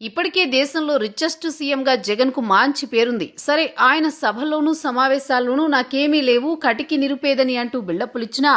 ఇప్పటికే దేశంలో రిచెస్ట్ సీఎంగా జగన్కు మంచి పేరుంది. సరే ఆయన సభల్లోనూ సమావేశాల్లోనూ నాకేమీ లేవు కటికి నిరుపేదని అంటూ బిల్డప్పులిచ్చినా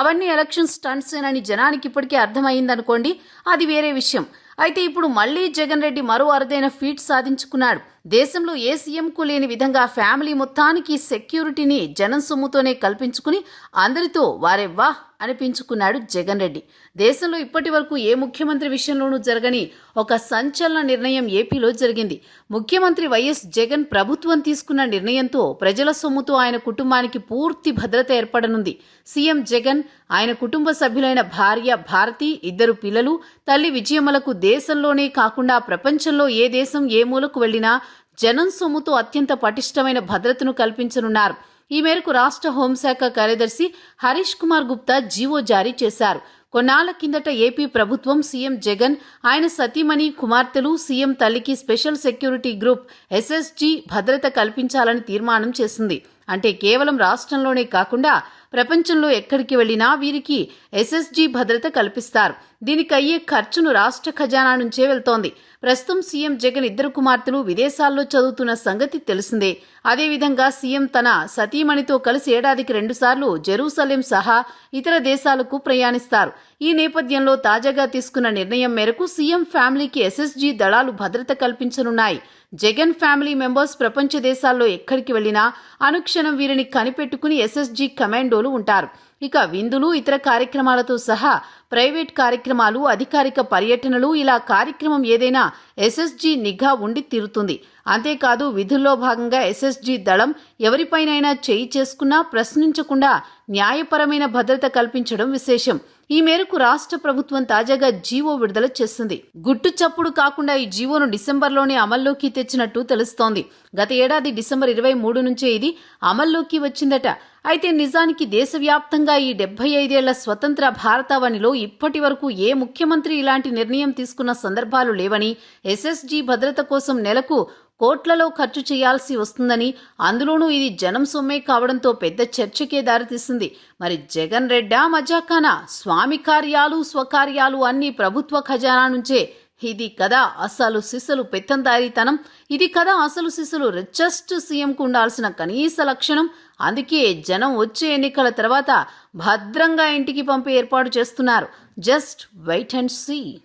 అవన్నీ ఎలక్షన్ స్టంట్స్ అని జనానికి ఇప్పటికే అర్థమైందనుకోండి అది వేరే విషయం. అయితే ఇప్పుడు మళ్ళీ జగన్ రెడ్డి మరో అరుదైన ఫీట్ సాధించుకున్నాడు. దేశంలో ఏ సీఎంకు లేని విధంగా ఫ్యామిలీ మొత్తానికి సెక్యూరిటీని జనం సొమ్ముతోనే కల్పించుకుని అందరితో వారే వాహ్ అనిపించుకున్నాడు జగన్ రెడ్డి. దేశంలో ఇప్పటి వరకు ఏ ముఖ్యమంత్రి విషయంలోనూ జరగని ఒక సంచలన నిర్ణయం ఏపీలో జరిగింది. ముఖ్యమంత్రి వైఎస్ జగన్ ప్రభుత్వం తీసుకున్న నిర్ణయంతో ప్రజల సొమ్ముతో ఆయన కుటుంబానికి పూర్తి భద్రత ఏర్పడనుంది. సీఎం జగన్ ఆయన కుటుంబ సభ్యులైన భార్య భారతి ఇద్దరు పిల్లలు తల్లి విజయమ్మలకు దేశంలోనే కాకుండా ప్రపంచంలో ఏ దేశం ఏ మూలకు వెళ్ళినా జనం సొమ్ముతో అత్యంత పటిష్టమైన భద్రతను కల్పించనున్నారు. ఈ మేరకు రాష్ట్ర హోంశాఖ కార్యదర్శి హరీష్ కుమార్ గుప్తా జీవో జారీ చేశారు. కొన్నాళ్ళ కిందట ఏపీ ప్రభుత్వం సీఎం జగన్ ఆయన సతీమణి కుమార్తెలు సీఎం తల్లికి స్పెషల్ సెక్యూరిటీ గ్రూప్ ఎస్ఎస్జీ భద్రత కల్పించాలని తీర్మానం చేసింది. అంటే కేవలం రాష్ట్రంలోనే కాకుండా ప్రపంచంలో ఎక్కడికి వెళ్ళినా వీరికి ఎస్ఎస్జీ భద్రత కల్పిస్తారు. దీనికి అయ్యే ఖర్చును రాష్ట్ర ఖజానా నుంచే వెళ్తోంది. ప్రస్తుతం సీఎం జగన్ ఇద్దరు కుమార్తెలు విదేశాల్లో చదువుతున్న సంగతి తెలిసిందే. అదేవిధంగా సీఎం తన సతీమణితో కలిసి ఏడాదికి రెండుసార్లు జెరూసలేం సహా ఇతర దేశాలకు ప్రయాణిస్తారు. ఈ నేపథ్యంలో తాజాగా తీసుకున్న నిర్ణయం మేరకు సీఎం ఫ్యామిలీకి ఎస్ఎస్జీ దళాలు భద్రత కల్పించనున్నాయి. జగన్ ఫ్యామిలీ మెంబర్స్ ప్రపంచ దేశాల్లో ఎక్కడికి వెళ్ళినా అనుక్షణం వీరిని కనిపెట్టుకుని ఎస్ఎస్జీ కమాండోలు ఉంటారు. ఇక విందులు ఇతర కార్యక్రమాలతో సహా ప్రైవేట్ కార్యక్రమాలు అధికారిక పర్యటనలు ఇలా కార్యక్రమం ఏదైనా ఎస్ఎస్జీ నిఘా ఉండి తీరుతుంది. అంతేకాదు విధుల్లో భాగంగా ఎస్ఎస్జీ దళం ఎవరిపైనైనా చేయి చేసుకున్నా ప్రశ్నించకుండా న్యాయపరమైన భద్రత కల్పించడం విశేషం. ఈ మేరకు రాష్ట్ర ప్రభుత్వం తాజాగా జీవో విడుదల చేసింది గుట్టు చప్పుడు కాకుండా ఈ జీవోను డిసెంబర్లోనే అమల్లోకి తెచ్చినట్టు తెలుస్తోంది. గత ఏడాది డిసెంబర్ ఇరవై మూడు నుంచే ఇది అమల్లోకి వచ్చిందట. అయితే నిజానికి దేశవ్యాప్తంగా ఈ డెబ్బై ఐదేళ్ళ స్వతంత్ర భారతావనిలో ఇప్పటి వరకు ఏ ముఖ్యమంత్రి ఇలాంటి నిర్ణయం తీసుకున్న సందర్భాలు లేవని ఎస్ఎస్జీ భద్రత కోసం నెలకు కోట్లలో ఖర్చు చేయాల్సి వస్తుందని అందులోనూ ఇది జనం సొమ్మే కావడంతో పెద్ద చర్చకే దారితీసింది. మరి జగన్ రెడ్డా మజాకానా స్వామి కార్యాలు స్వకార్యాలు అన్ని ప్రభుత్వ ఖజానా నుంచే ఇది కదా అసలు సిసలు పెత్తందారీతనం. ఇది కదా అసలు సిసలు రిచెస్ట్ సీఎంకు ఉండాల్సిన కనీస లక్షణం. అందుకే జనం వచ్చే ఎన్నికల తర్వాత భద్రంగా ఇంటికి పంపే ఏర్పాటు చేస్తున్నారు. Just wait and see.